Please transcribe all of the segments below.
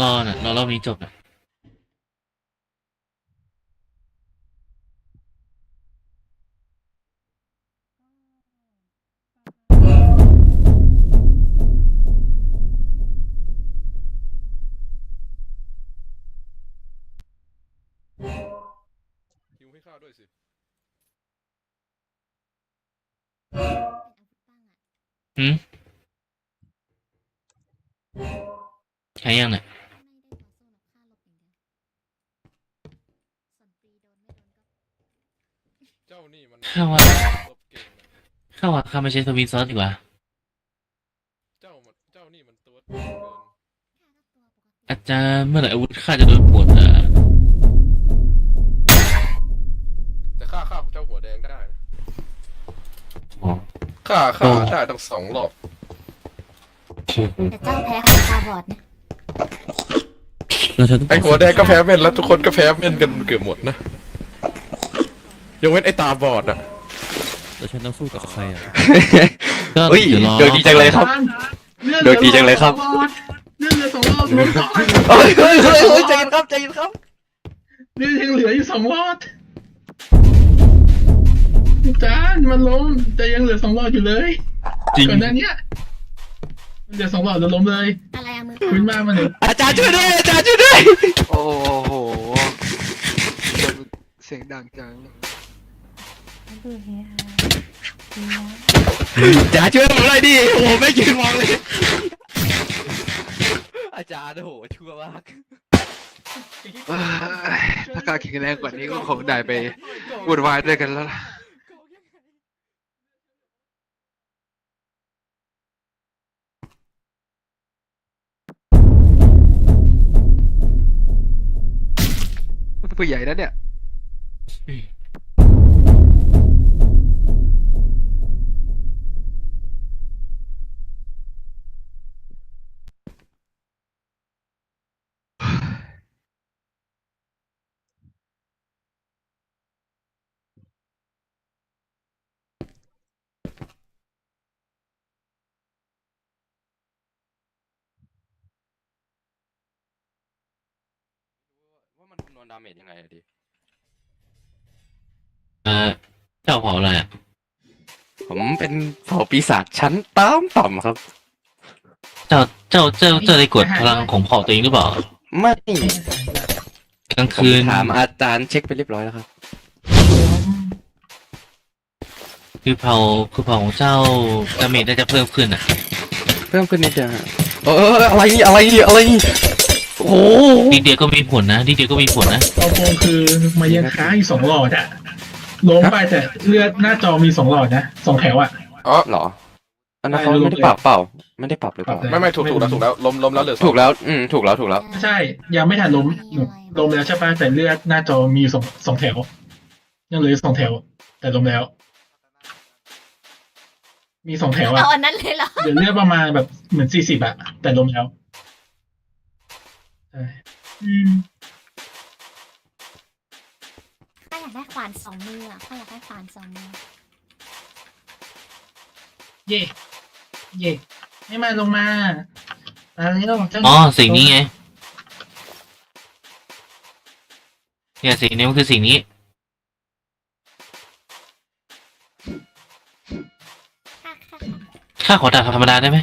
รอน่ะรอรอบนี้จบน่ะ ข้าว่าลบเก่งนะข้าว่าข้าไม่ใช้สวินซอสดีกว่า เจ้ามันเจ้านี่มันตัวเกินอาจารย์เมื่อไหร่อาวุธข้าจะโดนปวดอะแต่ข้าข้าเจ้าหัวแดงได้นะอ๋อข้าข้าโอ้ได้ตั้งสองรอบแต่เจ้าแพ้ของตาบอดนะแล้วฉันต้องไอหัวแดงก็แพ้เม่นแล้วทุกคนก็แพ้เม่นกันเกือบหมดนะ ยกเว้นไอตาบอดอะแล้วฉันต้องสู้กับใครอะ ก็เฮ้ยเดี๋ยวรอ เดี๋ยวดีจังเลยครับ โดยดีจังเลยครับเลื่อนเหลือสองรอบรถเฮ้ยเฮ้ยเฮ้ยเฮ้ยใจเย็นครับใจเย็นครับเลื่อนยังเหลืออยู่สองรอบจานมันล้มแต่ยังเหลือสองรอบอยู่เลยจริง ก่อนหน้าเนี้ยมันเหลือสองรอบแล้วล้มเลยอะไรอะมือขึ้นมามันเลยอาจารย์ช่วยด้วยอาจารย์ช่วยด้วย โอ้โห เสียงดังจัง อาจารย์ช่วยผมหน่อยดิโอ้โหไม่ยืนมองเลย อาจารย์โอ้โหชั่วมากเอ้ยถ้าการแข็งแรงกว่านี้ก็คงได้ไปวุ่นวายด้วยกันแล้วล่ะ ผู้ใหญ่นะเนี่ยว่ามัาเมจยังไงอะดิเออเจ้าเผาอะไรอะผมเป็นเผ่าปีศาจชั้นต่ำต่ำครับ เจ้าเจ้าเจ้าเจ้าได้กดพลังของเผ่าตัวเองหรือเปล่า ไม่กลางผมคืนถามอาจารย์เช็คไปเรียบร้อยแล้วครับ คือเผ่าคือเผ่าของเจ้าดาเมจน่าจะเพิ่มขึ้นอะ เพิ่มขึ้นนิดเดียวฮะเอออะไรนี่อะไรนี่อะไรนี่ โอ้โหดีเดียวก็มีผลนะดีเดียวก็มีผลนะเอาโกงคือมายังค้างอีกสองหลอดอะล้มไปแต่เลือดหน้าจอมีสองหลอดนะสองแถวอะ อ๋อเหรอ อันนั้นเขาไม่รู้ไม่ได้ปรับเปล่า ไม่ได้ปรับหรือเปล่า ปรับไม่ไม่ถูกถูกแล้วถูกแล้วล้มล้มแล้วเหลือสองถูกแล้ว อืม ถูกแล้ว ถูกแล้ว ใช่ ยังไม่ทันล้มล้มแล้วใช่ปะแต่เลือดหน้าจอมีอยู่สองสองแถว ยังเหลืออยู่สองแถว แต่ล้มแล้ว มีสองแถวอะเอาอันนั้นเลยเหรอเดี๋ยวเลือดประมาณแบบเหมือนสี่สิบอะแต่ล้มแล้วใช่ อืมข้าอยากได้ขวานสองมืออะข้าอยากได้ขวานสองมือ เย่เย่ไม่มาลงมาอะไรแล้วเจ้าอ๋อสิ่งนี้ไงเนี่ยสิ่งนี้มันคือสิ่งนี้ข้าข้าข้าขอดาบธรรมดาได้ไหม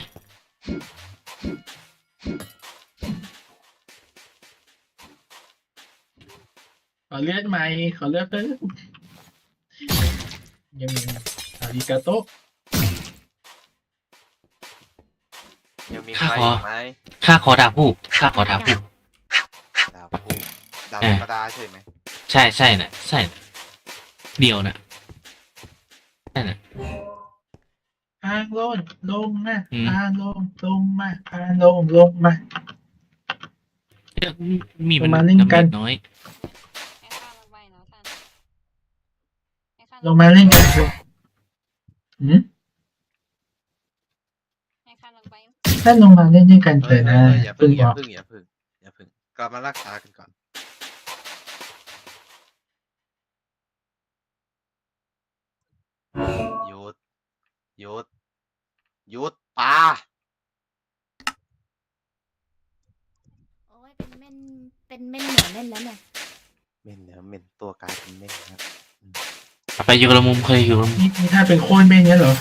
อเลือดใหม่ขอเลือดเพิ่มยังมีอาริกาโตะยังมีข้าใครขออีกไหมข้าขอดาบผู้ข้าขอดาบผู้ดาวพูดาวเอธรอรมดาใช่ไหมใช่ใช่น่ะ ใช่น่ะเดียวน่ะใช่น่ะ พางลงลงมาอืม พางลงลงมาพางลงลงมา เอ้ยมีมันประมาณนี้กันดาเมจน้อย ให้ข้าลงไปเนาะท่านให้ข้า ลงมาเล่นกันลงหืมให้ข้าลงไปถ้าลงมาเล่นด้วยกันเถเฮ้ยอะเฮ้นะยอย่าพึ่พึ่งงอย่าบอกพึ่งอย่าพึ่งอย่าพึ่งกลับมารักษากันก่อน หยุด หยุด หยุดปาโอ้ยเป็นเม่นเป็นเม่นเหนือเม่นแล้วเนี่ย เม่นเดี๋ยวเม่นตัวกลายเป็นเม่นครับ ไปอยู่กับละมุมเคยอยู่กับละมุมนี่นี่ถ้าเป็นโค่นเม่นเนี้ยเหรอ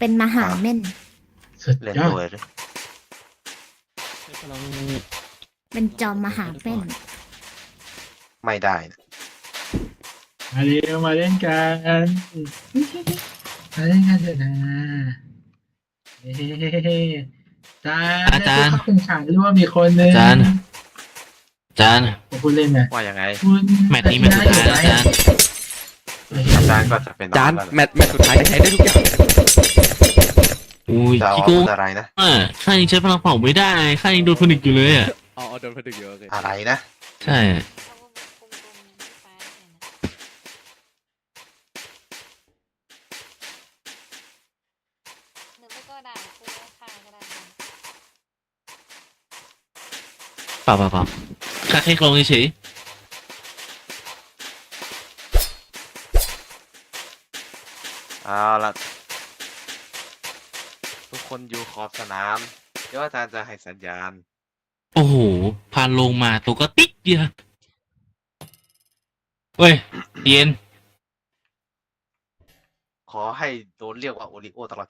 เป็นมหาเม่น สุดเล่นยอดตัวเลยเป็นจอมมหาเม่น ไม่ได้นะมาเร็วมาเล่นกันมาเล่นกันเถอะนะเฮ้จานได้ผู้เข้าแข่งขันหรือว่ามีคนหนึงจานจานผมพูดเล่นนะว่ายังไง คุณแมตช์นี้แมตช์สุดท้ายแล้วจานอาจารย์ ก็จะเป็นจานแล้วล่ะแมตช์แมตช์สุดท้ายใช้ได้ทุกอย่างอุ้ยจะเอาพี่โก้อะไรนะ อะข้ายังใช้พลังเป่าไม่ได้ข้ายังโดนผนึกอยู่เลยอะ อ๋อโดนพดึกเยอะเลยอะไรนะ ใช่เอาวงกลมๆอย่างที่ฟ้าเห็นนะหรือไม่ก็ด่าคู่ข้างก็ได้นะเปล่าเปล่าเปล่าข้าแค่กลงเฉย เอาละทุกคนอยู่ขอบสนามเดี๋ยวอาจารย์จะให้สัญญาณๆโอ้โห พานลงมาตัวก็ติ๊กเดียวเว้ย เย็น ขอให้โดนเรียกว่าโอริโอตลอด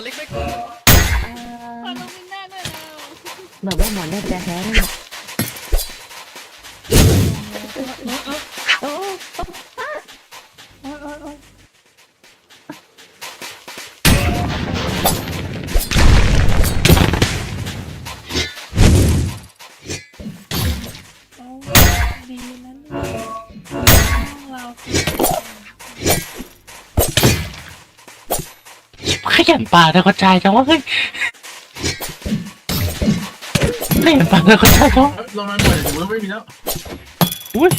นเล็กไม่กลัวมาแบบว่าหมอนได้แจ๊แท้เลเออเอ ยันปลาแล้วก็จ่ายจังวะเฮ้ยขยันปลาแล้วก็จ่ายจังวะเอ้ยลงมาหน่อยผมว่าไม่มีแล้วอุ้ย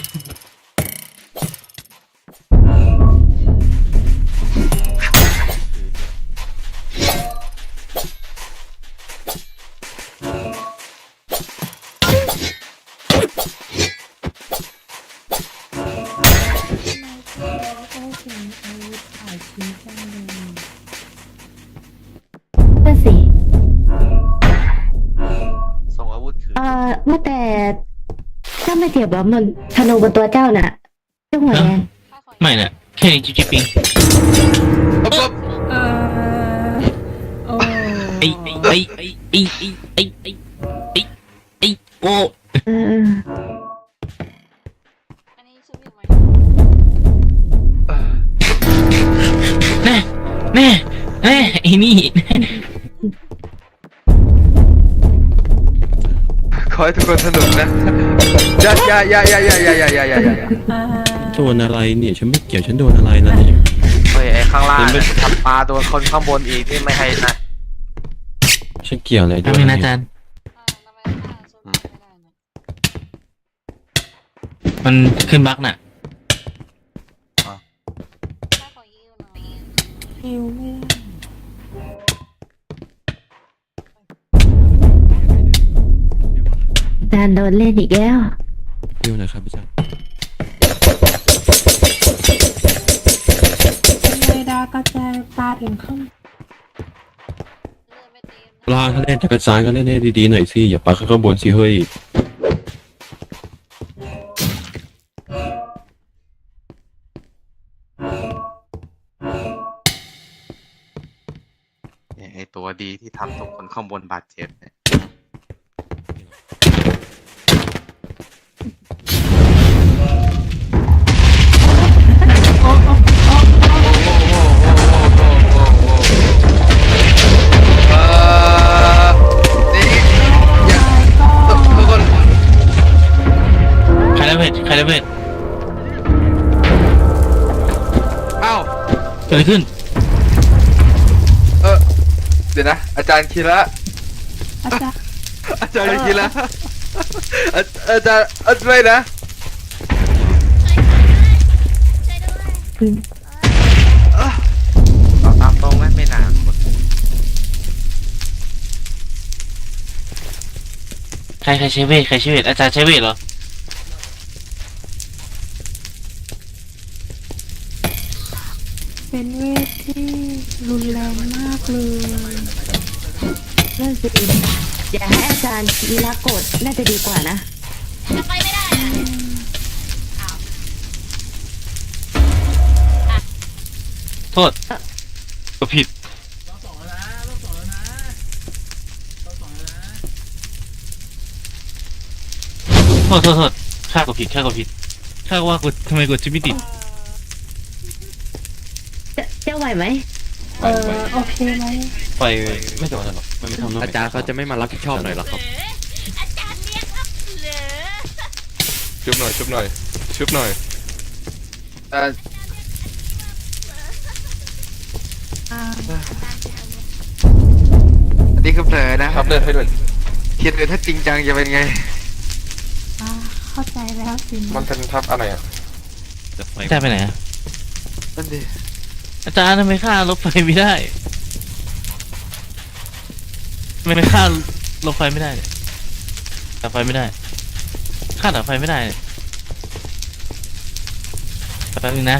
บแบบมันธนูบนตัวเจ้าน่ะเจ้าหัวแดงข้าขอไม่น่ะแค่นี้จิ๊บจิ๊บปิงโอ้ไอ้ไอ้ไอ้ไอ้ไอ้ไอ้ไอ้ไอ้ไอ้โอ้เอออันนี้ชุบอยู่ไหมแน่แน่แน่ไอ้นี่ อให้ทุกคนสนุกนะอย่าอย่าอย่าอย่าอย่าอย่าอย่าอย่าอย่าอย่าโดนอะไรเนี่ยฉันไม่เกี่ยวฉันโดนอะไรล่ะเนี่ย เฮ้ยไอ้ข้างล่างเนี่ยทำปลาโดนคนข้างบนอีกนี่ไม่ให้นะ ฉันเกี่ยวอะไรด้ทำวยไมนะเนี่อาจายรย์อ่าทำไมข้าชุบไม่ได้นะมันขึ้นบั๊กน่ะข้าขอยืมหน่อยฮิวไม่ได้ จานโดนเล่นอีกแล้วเกี่ยวนะครับพี่จ๊ะไม่ได้ก็จะปาถึงข้างเลือดไม่เต็มปลาเขาเล่นจักรจานก็เล่นให้ดีๆหน่อยสิอย่าปลาข้างบนสิเฮ้ยเนี่ยไอตัวดีที่ทำทุกคนข้างบนบาดเจ็บเนี่ย เบิดใครระเบิดอ้าวเกิดอะไรขึ้น เออเดี๋ยวนะ อาจารย์คีระอาจารย์อาจารย์คีระอาอาจารย์อาจารย์ไม่นะเอาตามตรงไหมไม่นานหมดใครใครใช้เวทใครใช้เวทอาจารย์ใช้เวทเหรอ อาจารย์วีระโกรธน่าจะดีกว่านะ จะไปไม่ได้อะโทษก็ผิดรอบสองแล้วนะรอบสองแล้วนะรอบสองแล้วนะโทษโทษโทษข้าก็ผิดข้าก็ผิดข้าก็ว่ากดทำไมกดชิปไม่ติดจะจะไหวไหมเออโอเคไหมไปไม่โดนหรอกมันไม่ทำอาจารย์เขาจะไม่มารับผิดชอบหน่อยเหรอครับอาจารย์เรียกรับเหลือ ชุบหน่อยชุบหน่อยชุบหน่อยเอ่ออ่าอันนี้คือเผลอนะครับเลือดให้ด้วยคิดเลยถ้าจริงจังจะเป็นไง อ่าเข้าใจแล้วสิมันเป็นทับอะไรอะอาจารย์ไปไหนอะนั่นดิอาจารย์ทำไมข้ารถไฟไม่ได้ทำไมข้ารถไฟไม่ได้เนี่ยดับไฟไม่ได้ คาดับไฟไม่ได้แป๊บนึงนะ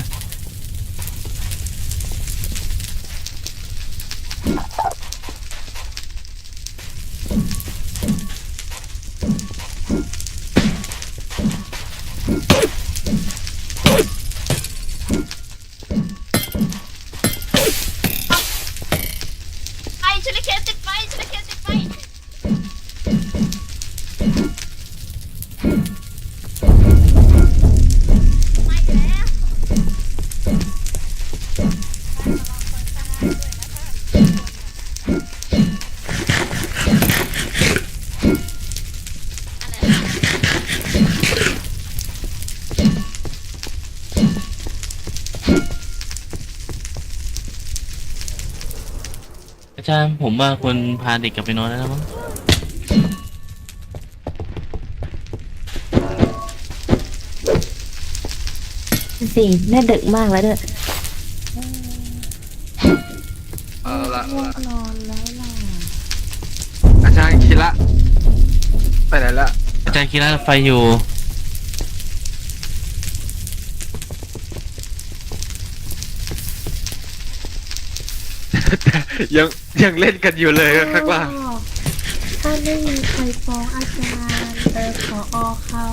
จารย์ผมว่าควรพาเด็กกลับไปนอนแล้วนะมั้งสิแม่ดึกมากแล้วเด้อเอาละง่วงนอนแล้วล่ะอาจารย์คีระไปไหนละอาจารย์คิดว่าไฟอยู่ ยังยังเล่นกันอยู่เลยข้างล่างถ้าไม่มีใครฟ้องอาจารย์แต่ขออเขา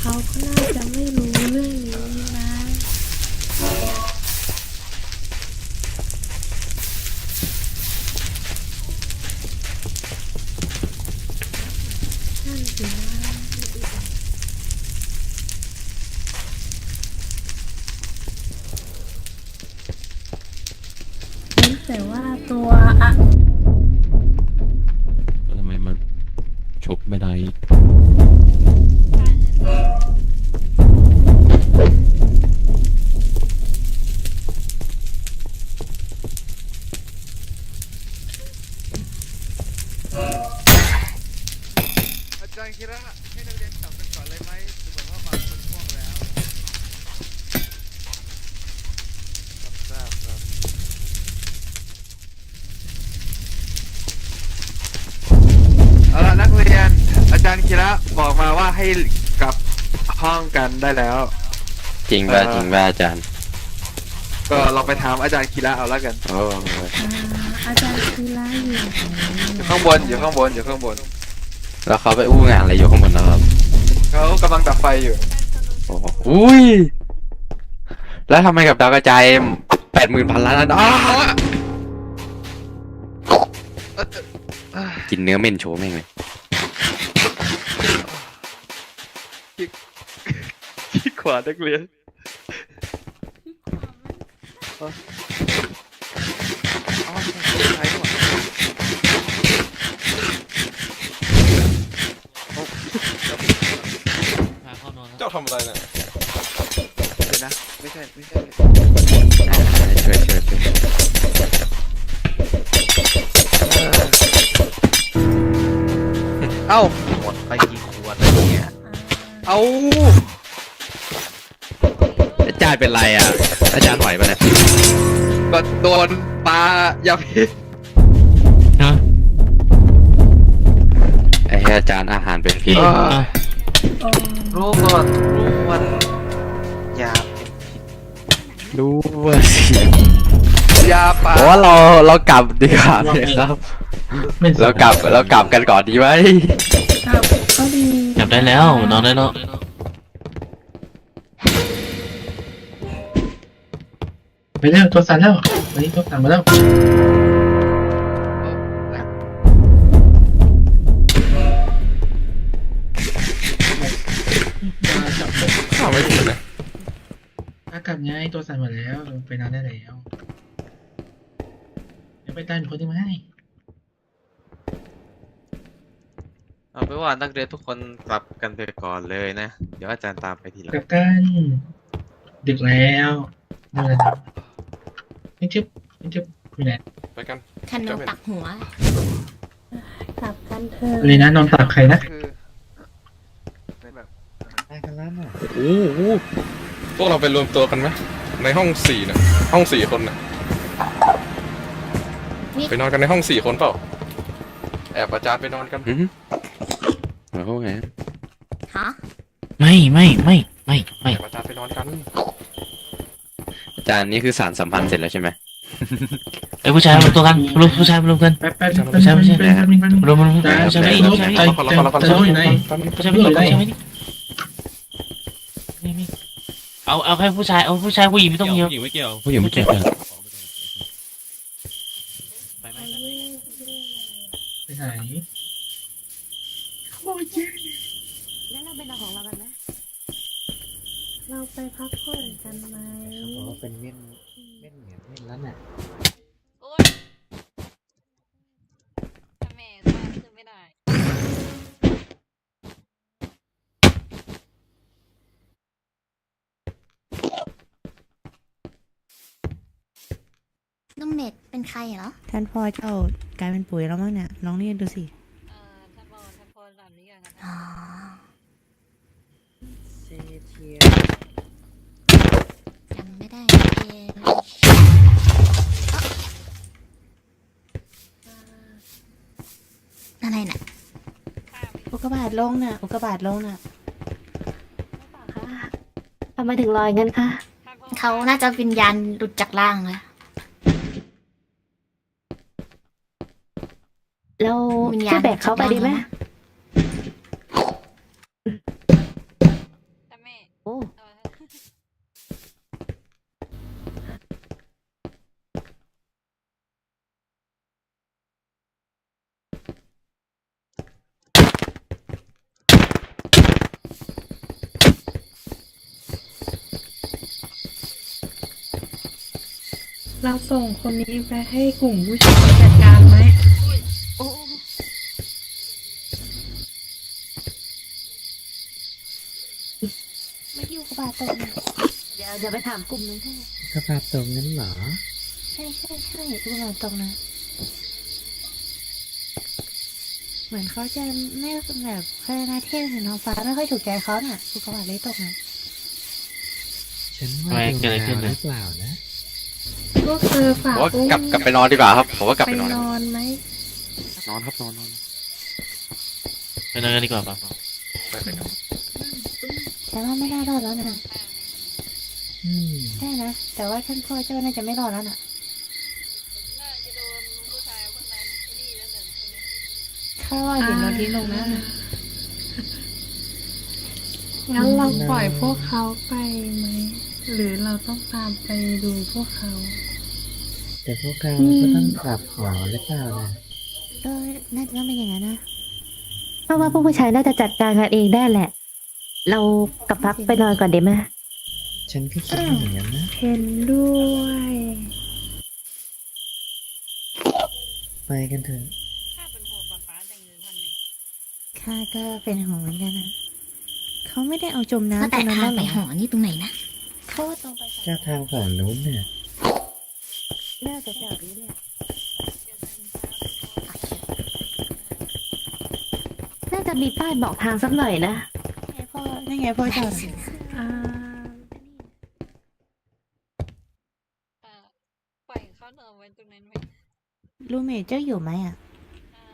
เขาก็น่าจะไม่รู้เรื่อง ได้แล้ว จริงป่ะเออจริงป่ะอาจารย์ก็ลองไปถามอาจารย์คีระเอาแล้วกันโอ้อ่าอาจารย์คือร้ายอยู่ไหนอยู่ข้างบนอยู่ข้างบนอยู่ข้างบนแล้วเขาไปอู้งานอะไรอยู่ข้างบนนะครับเขากำลังดับไฟอยู่โอ้โหอุ้ยแล้วทำไมกับดาวกระจายแปดหมื่นพันล้านล้านอ้ากินเนื้อเม่นโชว์แม่งเลยที่ข วานักเรียนอ๋อใช่ใช่นี่หว่าเอาพาเข้านอนแล้วเจ้าทำอะไรเนี่ยเดี๋ยวนะ ไม่ใช่ไม่ใช่ ช่วยช่วยช่วยเอ้าหมดไปกี่ขวดแล้วเนี่ย เอาอา เป็นไรอะ อาจารย์ไหวปะเนี่ยก็โดนปลายาพิษเนาะไอ้เหี้ยอาจารย์อาหารเป็นพิษเอออะรู้ก็รู้มันยาเป็นพิษรู้ว่าสิยาปลาผมว่าเราเรากลับดีกว่าเลยครับไม่เรากลับเรากลับกันก่อนดีไหมครับก็ดี จับได้แล้วนอนได้แล้ว ไปเร็วตัวสั่นแล้ววันนี้ตัวสั่นมาแล้วมาจับผมข้าวไม่ถูกนะอากลับไงตัวสั่นมาแล้วไปนอนได้แล้ว เดี๋ยวไปตามอีกคนที่มาให้เอาไปนว่านักเรียนทุกคนกลับกันไปก่อนเลยนะ เดี๋ยวอาจารย์ตามไปทีหลัง กลับกัน ดึกแล้วนี่อะไรครับ นี่จิ๊บนี่จิ๊บอยู่ไหนไปกันธนูตักหัว กลับกันเถอะอะไรนะนอนตักใครนะคือเป็นแบบโอ้โหพวกเราไปรวมตัวกันไหมในห้องสี่นะห้องสี่คนนะนี่ ไปนอนกันในห้องสี่คนเปล่า แอบอาจารย์ไปนอนกันอืมเอาไงฮะไม่ไม่ไม่ไม่ไม่แอบอาจารย์ไปนอนกันอา จารย์นี่คือสารสัมพันธ์เสร็จแล้วใช่ไหมไอ้ยผู้ชายมารวมตัวกันรวมผู้ชายมารวมกันแป๊บแป๊บไม่ใช่ไม่ใช่แป๊บแป๊บแป๊บแป๊บรวมรวมจ้าผู้ชายไม่ดีผู้ชายไม่ดีคนละคนละคนละจะรู้อยู่ไหนผู้ชายไม่ดีผู้ชายไม่ดีไม่ไม่เอาเอาแค่ผู้ชายเอาผู้ชายผู้หญิงไม่ต้องเยอะผู้หญิงไม่เกี่ยวผู้หญิงไม่เกี่ยวไปไป ไป ไป เย่ ไปไหน แล้วเราไปนอนของเรากันไหม เราไปพักผ่อนกันไหม เป็นเม่นเม่นเหมือนเม่นแล้วน่ะ โอ๊ยแม่ตาขึ้นไม่ได้ น้องเน็ตเป็น ใครเหรอ ท่านพ่อเจ้ากลายเป็นปุ๋ยแล้วมั้งเนี่ยลองเรียนดูสิอ๋อจำไม่ได้เองอะไรน่ะอุกกาบาตลงน่ะ อุกกาบาตลงน่ะ ทำไมถึงลอยงั้นคะเขาน่าจะวิญญาณหลุดจากร่างแล้ว เราวิญญาณ ช่วยแบกเขาไปดีไหมโอ้เราส่งคนนี้ไปให้กลุ่มผู้ชายจัดการไหม อยู่กระบาดตกนะเดี๋ยวจะไปถามกลุ่มนึงให้กระบาตรงนั้นเหรอ ใช่ใช่ใช่กระบาดตกนะเหมือนเขาจะไม่แบบใครนะเที่ยวเห็นท้องฟ้าไม่ค่อยถูกใจเขาน่ะอุกกาบาตเลยตกน่ะทำไมเกิดอะไรขึ้นนะพวกเธอฝากผมว่าอุ้มกลับกลับไปนอนดีกว่าครับผมว่ากลับไปไปนอนนอนไหมนอนครับนอนนอนไปนอนกันดีกว่าป่ะไปไปกัน แต่ว่าไม่น่ารอดแล้วนะใช่นะแต่ว่าท่านพ่อเจ้าน่าจะไม่รอดแล้วน่ะข้าว่าเห็นเราทิ้งลงนะงั้นเราปล่อยพวกเขาไปไหมหรือเราต้องตามไปดูพวกเขา แต่พวกเราก็ต้องกลับหอหรือเปล่านะก็น่าจะต้องเป็นอย่างนั้นนะเพราะว่าพวกผู้ชายน่าจะจัดการกันเองได้แหละ เรากลับพักไปนอนก่อนดีไหมฉันก็คิดอย่างนั้นนะเห็นด้วย ไปกันเถอะข้าก็เป็นห่วงเหมือนกันนะเขาไม่ได้เอาจมน้ำว่าแต่ตรงนั้นทางแล้วไปเหรอหอนี่ตรงไหนนะเขาว่าตรงไปก็ทางฝั่งนู้นเนี่ยน่าจะแถวนี้แหละน่าจะมีป้ายบอกทางสักหน่อยนะ ไงพ่อนั่นไงพ่อจอดอ่าปล่อยเขานอนไว้ตรงนั้นไหมรูเมทเจ้าอยู่ไหมอะอ่า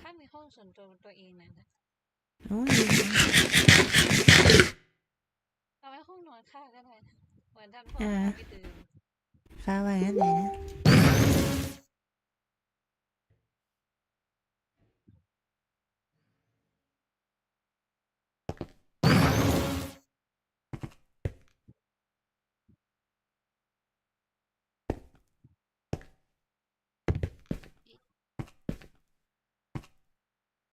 ข้ามีห้องส่วนตัวตัวเองนะโอ้ดีนะเอาไว้ห้องนอนข้าก็ได้นะเหมือนท่านพ่ออ่าไม่ตื่น ฟ้าว่างั้นเลยนะ